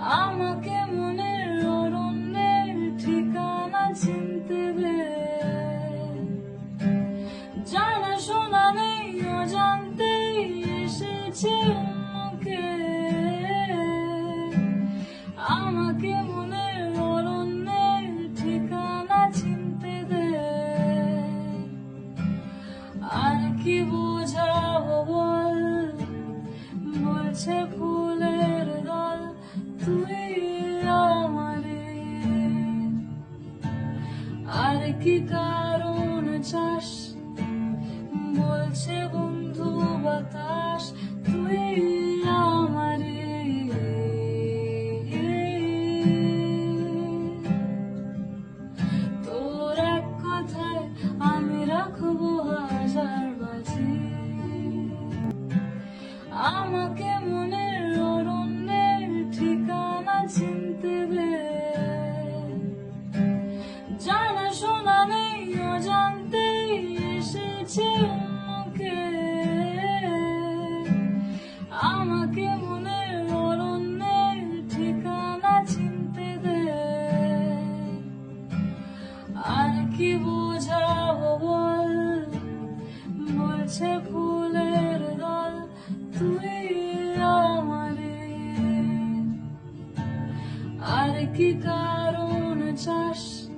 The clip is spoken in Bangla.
আমাকে মনের অরণ্যের ঠিকানা চিনতে দে। জানা শোনা নেই অজান্তেই এসেছে মুখে আমাকে মনের অরণ্যের ঠিকানা চিনতে দে। আর কি বোঝাবো বল? বলছে আর কি কারণ চাস? বলছে বন্ধু বাতাস তুই আমারে কথায় আমি রাখব আমাকে কি বোঝাবো বল? বলছে ফুলের দল তুই আমারে। আর কি কারণ চাষ